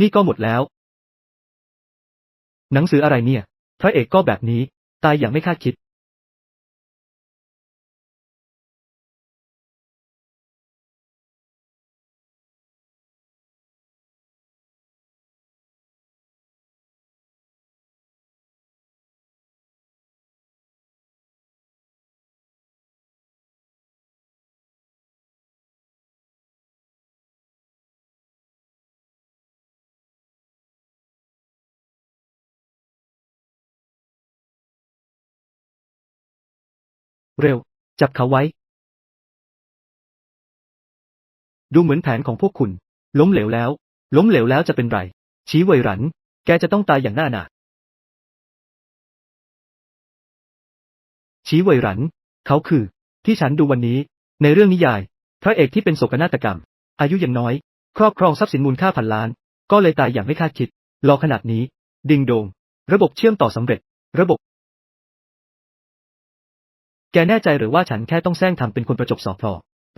นี่ก็หมดแล้ว หนังสืออะไรเนี่ย พระเอกก็แบบนี้ ตายอย่างไม่คาดคิด เร็ว จับเขาไว้ ดูเหมือนแผนของพวกคุณ ล้มเหลวแล้ว ล้มเหลวแล้วจะเป็นไร ชี้เวยรัน แกจะต้องตายอย่างน่าหนาชี้เวยรัน เขาคือ ที่ฉันดูวันนี้ ในเรื่องนิยาย พระเอกที่เป็นโศกนาฏกรรม อายุยังน้อย ครอบครองทรัพย์สินมูลค่าพันล้าน ก็เลยตายอย่างไม่คาดคิดรอขนาดนี้ ดิงโดง ระบบเชื่อมต่อสำเร็จ ระบบ แกแน่ใจหรือว่าฉันแค่ต้องแซงทำเป็นคนประจบสอบพลอ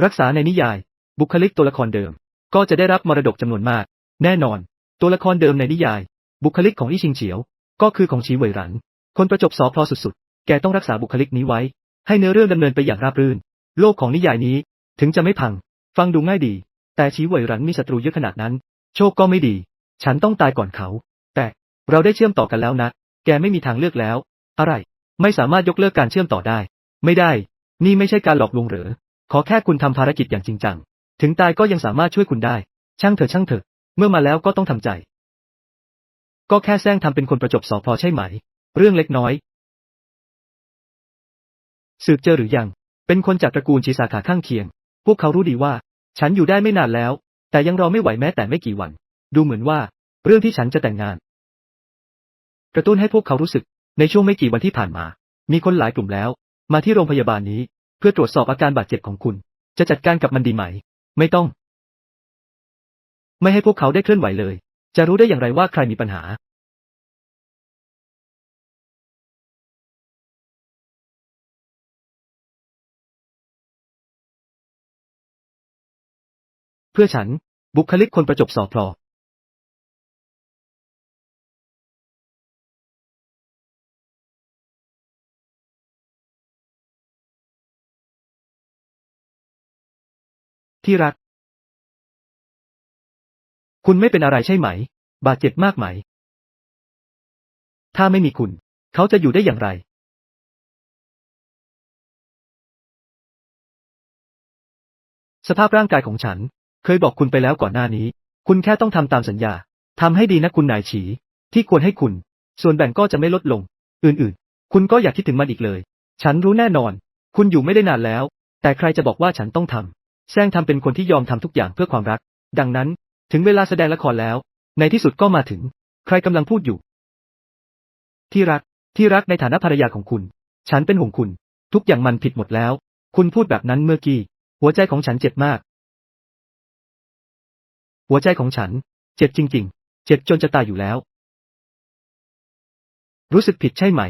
รักษาในนิยาย บุคลิกตัวละครเดิม ก็จะได้รับมรดกจำนวนมาก แน่นอน ตัวละครเดิมในนิยาย บุคลิกของอี้ชิงเฉียว ก็คือของชีเวยหรัน คนประจบสอบพลอสุดๆ แกต้องรักษาบุคลิกนี้ไว้ ให้เนื้อเรื่องดำเนินไปอย่างราบรื่น โลกของนิยายนี้ ถึงจะไม่พัง ฟังดูง่ายดี แต่ชีเวยหรันมีศัตรูเยอะขนาดนั้น โชคก็ไม่ดี ฉันต้องตายก่อนเขา แต่เราได้เชื่อมต่อกันแล้วนะ แกไม่มีทางเลือกแล้ว อะไร ไม่สามารถยกเลิกการเชื่อมต่อได้ ไม่ได้ นี่ไม่ใช่การหลอกลวงหรือ ขอแค่คุณทำภารกิจอย่างจริงจัง ถึงตายก็ยังสามารถช่วยคุณได้ ช่างเถอะช่างเถอะ เมื่อมาแล้วก็ต้องทำใจ ก็แค่แซงทำเป็นคนประจบสอพอใช่ไหม เรื่องเล็กน้อย สืบเจอหรือยัง เป็นคนจากตระกูลชีสาขาข้างเคียง พวกเขารู้ดีว่า ฉันอยู่ได้ไม่นานแล้ว แต่ยังรอไม่ไหวแม้แต่ไม่กี่วัน ดูเหมือนว่า เรื่องที่ฉันจะแต่งงาน กระตุ้นให้พวกเขารู้สึก ในช่วงไม่กี่วันที่ผ่านมา มีคนหลายกลุ่มแล้ว มาที่โรงพยาบาลนี้ เพื่อตรวจสอบอาการบาดเจ็บของคุณ จะจัดการกับมันดีไหม ไม่ต้อง ไม่ให้พวกเขาได้เคลื่อนไหวเลย จะรู้ได้อย่างไรว่าใครมีปัญหา เพื่อฉัน บุคลิกคนประจบสอพลอ ที่รัก คุณไม่เป็นอะไรใช่ไหม บาดเจ็บมากไหม ถ้าไม่มีคุณ เขาจะอยู่ได้อย่างไร สภาพร่างกายของฉัน เคยบอกคุณไปแล้วก่อนหน้านี้ คุณแค่ต้องทำตามสัญญาทำให้ดีนะคุณนายฉี ที่ควรให้คุณ ส่วนแบ่งก็จะไม่ลดลง อื่นๆ คุณก็อย่าคิดถึงมันอีกเลย ฉันรู้แน่นอน คุณอยู่ไม่ได้นานแล้ว แต่ใครจะบอกว่าฉันต้องทำ แซงทำเป็นคนที่ยอมทำทุกอย่างเพื่อความรัก ดังนั้น ถึงเวลาแสดงละครแล้ว ในที่สุดก็มาถึง ใครกำลังพูดอยู่ ที่รัก ที่รักในฐานะภรรยาของคุณ ฉันเป็นห่วงคุณ ทุกอย่างมันผิดหมดแล้ว คุณพูดแบบนั้นเมื่อกี้ หัวใจของฉันเจ็บมาก หัวใจของฉัน เจ็บจริง ๆ เจ็บจนจะตายอยู่แล้ว รู้สึกผิดใช่ไหม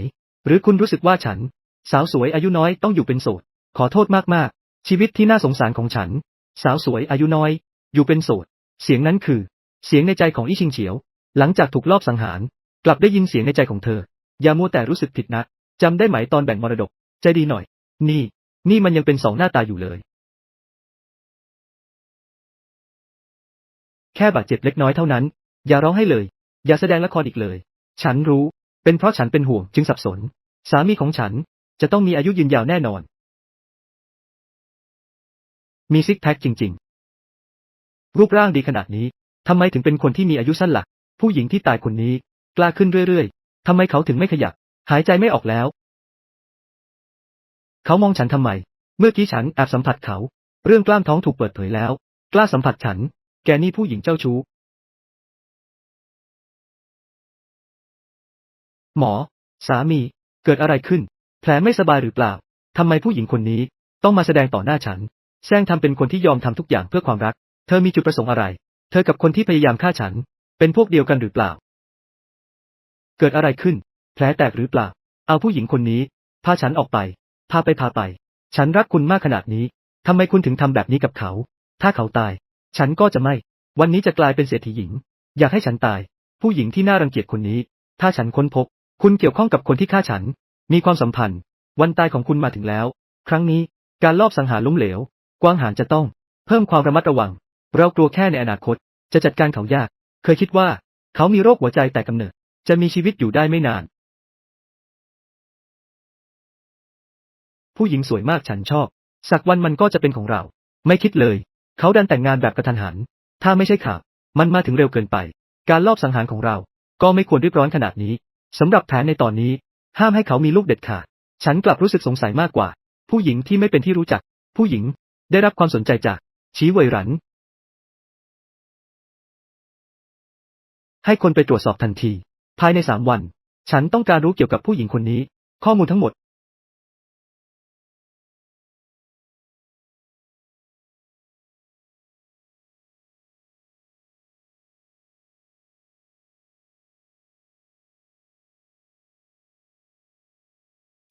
หรือคุณรู้สึกว่าฉัน สาวสวยอายุน้อยต้องอยู่เป็นโสด ขอโทษมากๆ ชีวิตที่น่าสงสารของฉัน สาวสวยอายุน้อย อยู่เป็นโสด เสียงนั้นคือ เสียงในใจของอี้ชิงเฉียว หลังจากถูกลอบสังหาร กลับได้ยินเสียงในใจของเธอ อย่ามัวแต่รู้สึกผิดนะจำได้ไหมตอนแบ่งมรดก ใจดีหน่อย นี่ นี่มันยังเป็นสองหน้าตาอยู่เลย แค่บาดเจ็บเล็กน้อยเท่านั้น อย่าร้องให้เลย อย่าแสดงละครอีกเลย ฉันรู้ เป็นเพราะฉันเป็นห่วงจึงสับสน สามีของฉันจะต้องมีอายุยืนยาวแน่นอน มีซิกแพคจริง ๆ รูปร่างดีขนาดนี้ทำไมถึงเป็นคนที่มีอายุสั้นหลัก ผู้หญิงที่ตายคนนี้ กล้าขึ้นเรื่อยๆทำไมเขาถึงไม่ขยับ หายใจไม่ออกแล้ว เขามองฉันทำไม เมื่อกี้ฉันแอบสัมผัสเขา เรื่องกล้ามท้องถูกเปิดเผยแล้ว กล้าสัมผัสฉัน แกนี่ผู้หญิงเจ้าชู้ หมอ สามี เกิดอะไรขึ้น แผลไม่สบายหรือเปล่าทำไมผู้หญิงคนนี้ ต้องมาแสดงต่อหน้าฉัน แซงทำเป็นคนที่ยอมทำทุกอย่างเพื่อความรัก เธอมีจุดประสงค์อะไร เธอกับคนที่พยายามฆ่าฉัน เป็นพวกเดียวกันหรือเปล่า เกิดอะไรขึ้น แผลแตกหรือเปล่า เอาผู้หญิงคนนี้ พาฉันออกไป พาไปพาไป ฉันรักคุณมากขนาดนี้ทำไมคุณถึงทำแบบนี้กับเขา ถ้าเขาตาย ฉันก็จะไม่ วันนี้จะกลายเป็นเศรษฐีหญิง อยากให้ฉันตาย ผู้หญิงที่น่ารังเกียจคนนี้ ถ้าฉันค้นพบ คุณเกี่ยวข้องกับคนที่ฆ่าฉัน มีความสัมพันธ์ วันตายของคุณมาถึงแล้ว ครั้งนี้การลอบสังหารล้มเหลว กวางหานจะต้อง เพิ่มความระมัดระวัง เรากลัวแค่ในอนาคต จะจัดการเขายาก เคยคิดว่า เขามีโรคหัวใจแต่กำเนิด จะมีชีวิตอยู่ได้ไม่นาน ผู้หญิงสวยมากฉันชอบ สักวันมันก็จะเป็นของเรา ไม่คิดเลย เขาดันแต่งงานแบบกระทันหัน ถ้าไม่ใช่ข่าวมันมาถึงเร็วเกินไป การลอบสังหารของเรา ก็ไม่ควรรีบร้อนขนาดนี้สำหรับแผนในตอนนี้ ห้ามให้เขามีลูกเด็ดขาด ฉันกลับรู้สึกสงสัยมากกว่า ผู้หญิงที่ไม่เป็นที่รู้จัก ผู้หญิง ได้รับความสนใจจาก ชี้เวยหรัน ให้คนไปตรวจสอบทันที ภายในสามวัน ฉันต้องการรู้เกี่ยวกับผู้หญิงคนนี้ ข้อมูลทั้งหมด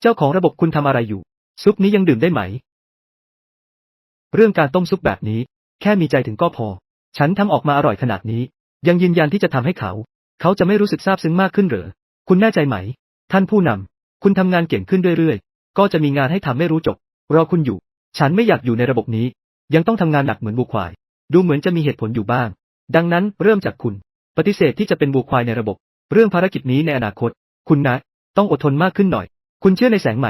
เจ้าของระบบคุณทำอะไรอยู่ ซุปนี้ยังดื่มได้ไหม เรื่องการต้มซุปแบบนี้ แค่มีใจถึงก็พอ ฉันทำออกมาอร่อยขนาดนี้ ยังยืนยันที่จะทำให้เขา เขาจะไม่รู้สึกซาบซึ้งมากขึ้นเหรอคุณแน่ใจไหม ท่านผู้นำ คุณทำงานเก่งขึ้นเรื่อยๆ ก็จะมีงานให้ทำไม่รู้จบ รอคุณอยู่ ฉันไม่อยากอยู่ในระบบนี้ ยังต้องทำงานหนักเหมือนบัวควาย ดูเหมือนจะมีเหตุผลอยู่บ้าง ดังนั้นเริ่มจากคุณ ปฏิเสธที่จะเป็นบัวควายในระบบ เรื่องภารกิจนี้ในอนาคต คุณนะ ต้องอดทนมากขึ้นหน่อย คุณเชื่อในแสงไหม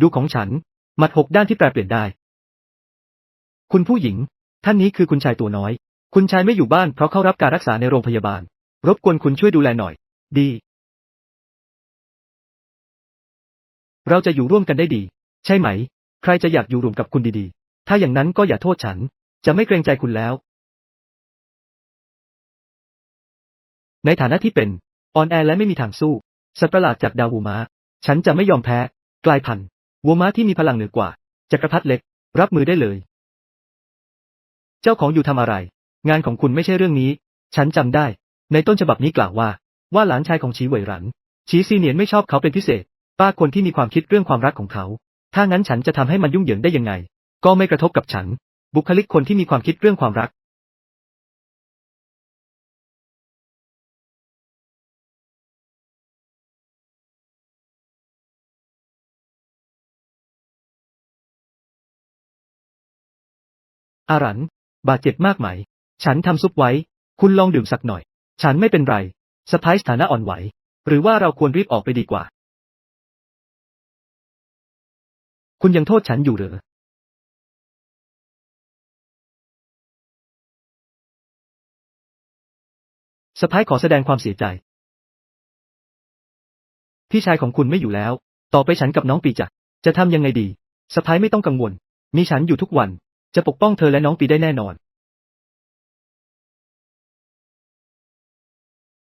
ดูของฉัน หมัดหกด้านที่แปลเปลี่ยนได้ คุณผู้หญิง ท่านนี้คือคุณชายตัวน้อย คุณชายไม่อยู่บ้านเพราะเข้ารับการรักษาในโรงพยาบาล รบกวนคุณช่วยดูแลหน่อย ดี เราจะอยู่ร่วมกันได้ดี ใช่ไหม ใครจะอยากอยู่รวมกับคุณดีๆ ถ้าอย่างนั้นก็อย่าโทษฉัน จะไม่เกรงใจคุณแล้ว ในฐานะที่เป็น ออนแอร์และไม่มีทางสู้ สัตว์ประหลาดจากดาวูมา ฉันจะไม่ยอมแพ้ กลายพันธุ์ วัวม้าที่มีพลังเหนือกว่า จักรพรรดิเล็ก รับมือได้เลย เจ้าของอยู่ทำอะไร งานของคุณไม่ใช่เรื่องนี้ ฉันจำได้ ในต้นฉบับนี้กล่าวว่า ว่าหลานชายของชีเหวยหรัน ชีซีเนียนไม่ชอบเขาเป็นพิเศษ ป้าคนที่มีความคิดเรื่องความรักของเขา ถ้างั้นฉันจะทำให้มันยุ่งเหยิงได้ยังไง ก็ไม่กระทบกับฉัน บุคลิกคนที่มีความคิดเรื่องความรัก อารัน บาดเจ็บมากไหม ฉันทำซุปไว้ คุณลองดื่มสักหน่อย ฉันไม่เป็นไรสะพ้ายสถานะอ่อนไหว หรือว่าเราควรรีบออกไปดีกว่า คุณยังโทษฉันอยู่หรือสะพ้ายขอแสดงความเสียใจ พี่ชายของคุณไม่อยู่แล้ว ต่อไปฉันกับน้องปีจักจะทำยังไงดีสะพ้ายไม่ต้องกังวล มีฉันอยู่ทุกวัน จะปกป้องเธอและน้องปีได้แน่นอน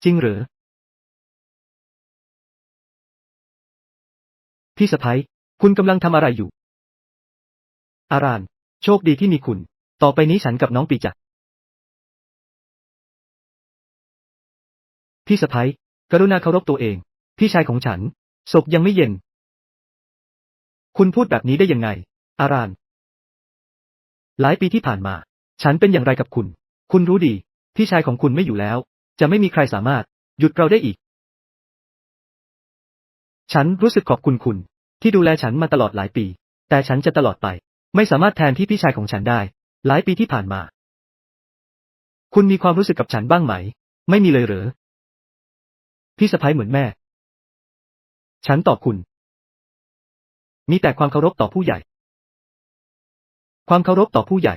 จริงหรือ พี่สะพ้ายคุณกำลังทำอะไรอยู่ อาราน โชคดีที่มีคุณ ต่อไปนี้ฉันกับน้องปีจักพี่สะพ้ายกรุณาเคารพตัวเอง พี่ชายของฉัน ศพยังไม่เย็น คุณพูดแบบนี้ได้ยังไง อาราน หลายปีที่ผ่านมา ฉันเป็นอย่างไรกับคุณ คุณรู้ดี พี่ชายของคุณไม่อยู่แล้ว จะไม่มีใครสามารถ หยุดเราได้อีก ฉันรู้สึกขอบคุณคุณ ที่ดูแลฉันมาตลอดหลายปี แต่ฉันจะตลอดไป ไม่สามารถแทนที่พี่ชายของฉันได้ หลายปีที่ผ่านมา คุณมีความรู้สึกกับฉันบ้างไหม ไม่มีเลยเหรอ พี่สะพ้ายเหมือนแม่ ฉันตอบคุณ มีแต่ความเคารพต่อผู้ใหญ่ ความเคารพต่อผู้ใหญ่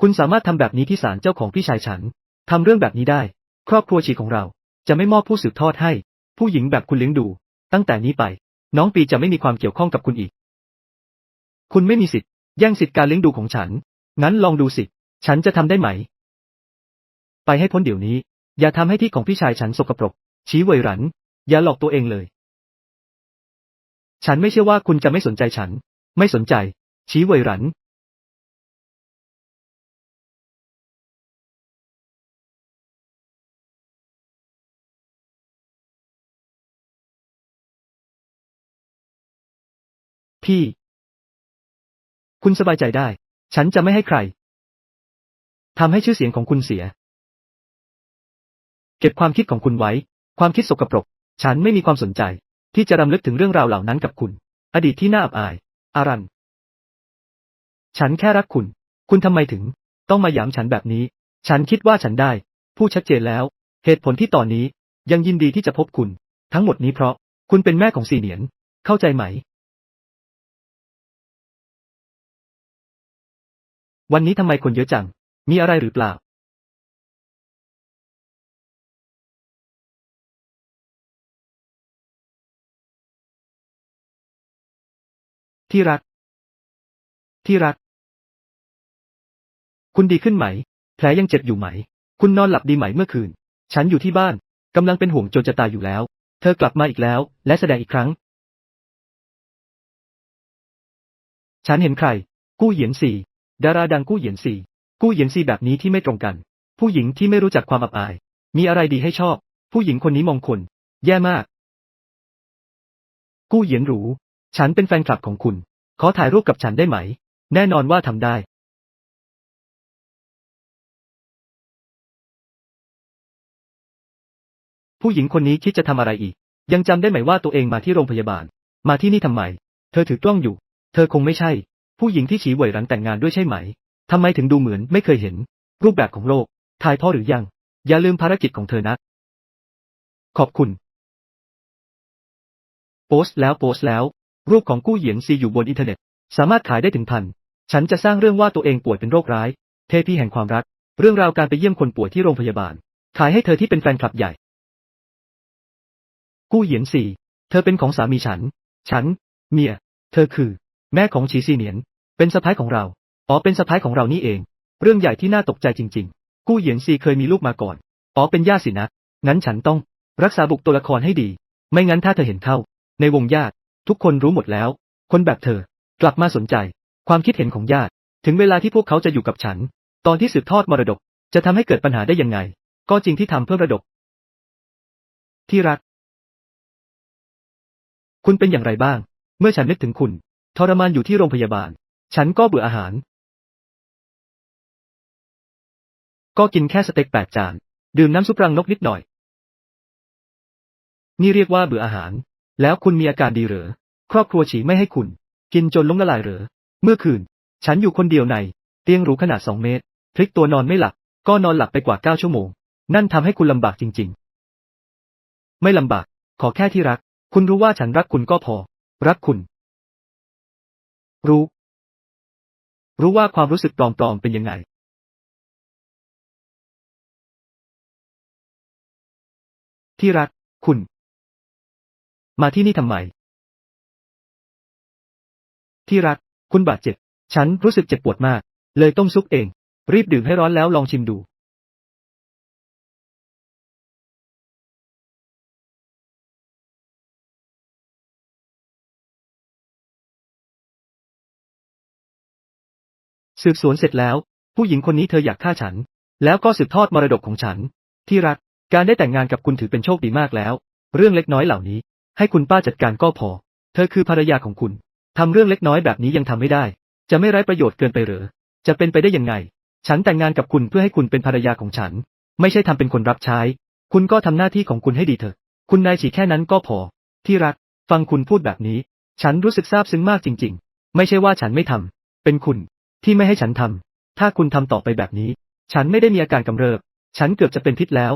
คุณสามารถทำแบบนี้ที่ศาลเจ้าของพี่ชายฉัน ทำเรื่องแบบนี้ได้ ครอบครัวชีของเรา จะไม่มอบผู้สืบทอดให้ ผู้หญิงแบบคุณเลี้ยงดู ตั้งแต่นี้ไป น้องปีจะไม่มีความเกี่ยวข้องกับคุณอีก คุณไม่มีสิทธิ์แย่งสิทธิ์การเลี้ยงดูของฉัน งั้นลองดูสิ ฉันจะทำได้ไหม ไปให้พ้นเดี๋ยวนี้ อย่าทำให้ที่ของพี่ชายฉันสกปรก ชี้เวยรัน อย่าหลอกตัวเองเลย ฉันไม่เชื่อว่าคุณจะไม่สนใจฉัน ไม่สนใจ ชี้เวรันพี่ คุณสบายใจได้ ฉันจะไม่ให้ใครทำให้ชื่อเสียงของคุณเสีย เก็บความคิดของคุณไว้ ความคิดสกปรก ฉันไม่มีความสนใจ ที่จะรำลึกถึงเรื่องราวเหล่านั้นกับคุณ อดีตที่น่าอับอาย อารัน ฉันแค่รักคุณ คุณทำไมถึง ต้องมาหยามฉันแบบนี้ ฉันคิดว่าฉันได้พูดชัดเจนแล้ว เหตุผลที่ตอนนี้ยังยินดีที่จะพบคุณ ทั้งหมดนี้เพราะ คุณเป็นแม่ของซีเนียน เข้าใจไหม วันนี้ทำไมคนเยอะจัง มีอะไรหรือเปล่า ที่รัก ที่รัก คุณดีขึ้นไหม แผลยังเจ็บอยู่ไหม คุณนอนหลับดีไหมเมื่อคืน ฉันอยู่ที่บ้าน กำลังเป็นห่วงจนจะตายอยู่แล้ว เธอกลับมาอีกแล้ว และแสดงอีกครั้ง ฉันเห็นใคร กู้เหยียนซีดาราดังกู้เหยียนซีกู้เหยียนซีแบบนี้ที่ไม่ตรงกัน ผู้หญิงที่ไม่รู้จักความอับอาย มีอะไรดีให้ชอบ ผู้หญิงคนนี้มองคน แย่มาก กู้เหยียนหรู ฉันเป็นแฟนคลับของคุณ ขอถ่ายรูปกับฉันได้ไหม แน่นอนว่าทำได้ ผู้หญิงคนนี้คิดจะทำอะไรอีก ยังจำได้ไหมว่าตัวเองมาที่โรงพยาบาล มาที่นี่ทำไม เธอถือกล้องอยู่ เธอคงไม่ใช่ ผู้หญิงที่ฉีเหวยหลังแต่งงานด้วยใช่ไหมทำไมถึงดูเหมือนไม่เคยเห็น รูปแบบของโลกถ่ายพ่อหรือยัง อย่าลืมภารกิจของเธอนะ ขอบคุณ โพสต์แล้วโพสต์แล้ว รูปของกู้เหยียนซีอยู่บนอินเทอร์เน็ต สามารถขายได้ถึงพัน ฉันจะสร้างเรื่องว่าตัวเองป่วยเป็นโรคร้าย เทพีแห่งความรัก เรื่องราวการไปเยี่ยมคนป่วยที่โรงพยาบาล ขายให้เธอที่เป็นแฟนคลับใหญ่ กู้เหยียนซีเธอเป็นของสามีฉัน ฉัน เมีย เธอคือ แม่ของฉีซีเหนียน เป็นสะพ้ายของเรา อ๋อเป็นสะพ้ายของเรานี่เอง เรื่องใหญ่ที่น่าตกใจจริง ๆ กู้เหยียนซีเคยมีลูกมาก่อน อ๋อเป็นญาติสินะ งั้นฉันต้อง รักษาบุคตัวละครให้ดี ไม่งั้นถ้าเธอเห็นเข้า ในวงญาติ ทุกคนรู้หมดแล้ว คนแบบเธอ กลับมาสนใจ ความคิดเห็นของญาติ ถึงเวลาที่พวกเขาจะอยู่กับฉัน ตอนที่สืบทอดมรดก จะทำให้เกิดปัญหาได้ยังไง ก็จริงที่ทำเพื่อมรดก ที่รัก คุณเป็นอย่างไรบ้าง เมื่อฉันนึกถึงคุณ ทรมานอยู่ที่โรงพยาบาล ฉันก็เบื่ออาหาร ก็กินแค่สเต็กแปดจาน ดื่มน้ำซุปรังนกนิดหน่อย นี่เรียกว่าเบื่ออาหาร แล้วคุณมีอาการดีหรือ ครอบครัวฉีไม่ให้คุณ กินจนล้มละลายหรือ เมื่อคืน ฉันอยู่คนเดียวใน เตียงหรูขนาดสองเมตร พลิกตัวนอนไม่หลับ ก็นอนหลับไปกว่าเก้าชั่วโมง นั่นทำให้คุณลำบากจริง ๆ ไม่ลำบาก ขอแค่ที่รัก คุณรู้ว่าฉันรักคุณก็พอ รักคุณ รู้ รู้ว่าความรู้สึกปลอมๆเป็นยังไง ที่รัก คุณ มาที่นี่ทำไม ที่รัก คุณบาดเจ็บ ฉันรู้สึกเจ็บปวดมาก เลยต้มซุปเอง รีบดื่มให้ร้อนแล้วลองชิมดู สืบสวนเสร็จแล้ว ผู้หญิงคนนี้เธออยากฆ่าฉัน แล้วก็สืบทอดมรดกของฉัน ที่รัก การได้แต่งงานกับคุณถือเป็นโชคดีมากแล้ว เรื่องเล็กน้อยเหล่านี้ ให้คุณป้าจัดการก็พอ เธอคือภรรยาของคุณทำเรื่องเล็กน้อยแบบนี้ยังทำไม่ได้ จะไม่ไร้ประโยชน์เกินไปหรือ จะเป็นไปได้ยังไง ฉันแต่งงานกับคุณเพื่อให้คุณเป็นภรรยาของฉัน ไม่ใช่ทำเป็นคนรับใช้ คุณก็ทำหน้าที่ของคุณให้ดีเถอะ คุณนายฉีแค่นั้นก็พอ ที่รัก ฟังคุณพูดแบบนี้ ฉันรู้สึกซาบซึ้งมากจริง ๆ ไม่ใช่ว่าฉันไม่ทำเป็นคุณ ที่ไม่ให้ฉันทำ ถ้าคุณทำต่อไปแบบนี้ ฉันไม่ได้มีอาการกำเริบ ฉันเกือบจะเป็นพิษแล้ว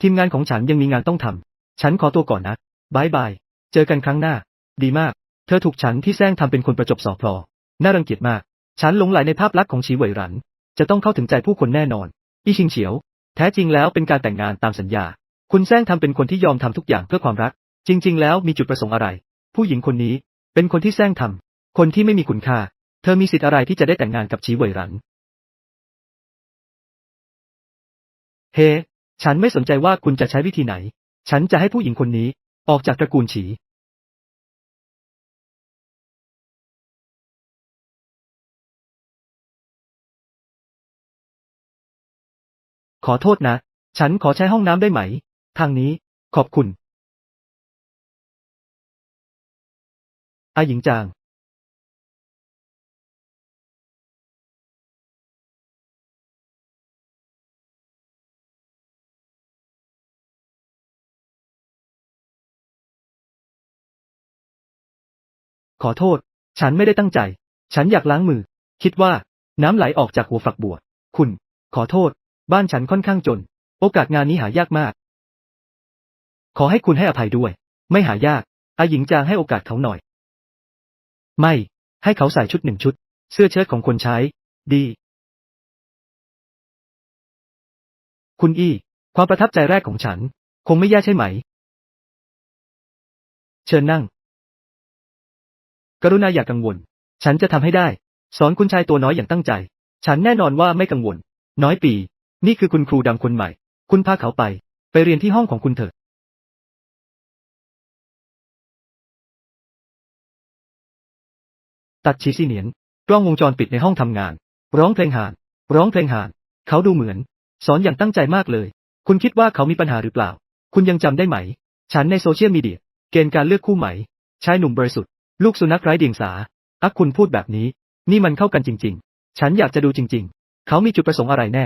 ทีมงานของฉันยังมีงานต้องทำ ฉันขอตัวก่อนนะบายบาย เจอกันครั้งหน้า ดีมาก เธอถูกฉันที่แซงทำเป็นคนประจบสอบพลอ น่ารังเกียจมาก ฉันหลงไหลในภาพลักษณ์ของชีเหวยหรัน จะต้องเข้าถึงใจผู้คนแน่นอน อีชิงเฉียว แท้จริงแล้วเป็นการแต่งงานตามสัญญา คุณแซงทำเป็นคนที่ยอมทำทุกอย่างเพื่อความรัก จริง ๆ แล้วมีจุดประสงค์อะไร ผู้หญิงคนนี้ เป็นคนที่แซงทำคนที่ไม่มีคุณค่า เธอมีสิทธิ์อะไรที่จะได้แต่งงานกับชีเวยหรันเฮ้ฉันไม่สนใจว่าคุณจะใช้วิธีไหน ฉันจะให้ผู้หญิงคนนี้ ออกจากตระกูลฉี ขอโทษนะ ฉันขอใช้ห้องน้ำได้ไหม ทางนี้ ขอบคุณ อาหญิงจางขอโทษ ฉันไม่ได้ตั้งใจ ฉันอยากล้างมือ คิดว่า น้ำไหลออกจากหัวฝักบัว คุณ ขอโทษ บ้านฉันค่อนข้างจน โอกาสงานนี้หายากมาก ขอให้คุณให้อภัยด้วย ไม่หายาก อาหญิงจางให้โอกาสเขาหน่อย ไม่ ให้เขาใส่ชุดหนึ่งชุด เสื้อเชิ้ตของคนใช้ ดี คุณอี้ ความประทับใจแรกของฉัน คงไม่แย่ใช่ไหม เชิญนั่ง กรุณาอย่ากกังวล ฉันจะทำให้ได้ สอนคุณชายตัวน้อยอย่างตั้งใจ ฉันแน่นอนว่าไม่กังวล น้อยปี นี่คือคุณครูดำคนใหม่ คุณพาเขาไป ไปเรียนที่ห้องของคุณเถิด ตัดชีซี่เหนียน กล้องวงจรปิดในห้องทำงาน ร้องเพลงห่าน ร้องเพลงห่าน เขาดูเหมือน สอนอย่างตั้งใจมากเลย คุณคิดว่าเขามีปัญหาหรือเปล่า คุณยังจำได้ไหม ฉันในโซเชียลมีเดีย เกณฑ์การเลือกคู่ใหม่ชายหนุ่มบริสุทธิ์ ลูกสุนัขไร้เดียงสาอักคุณพูดแบบนี้ นี่มันเข้ากันจริง ๆ ฉันอยากจะดูจริง ๆ เขามีจุดประสงค์อะไรแน่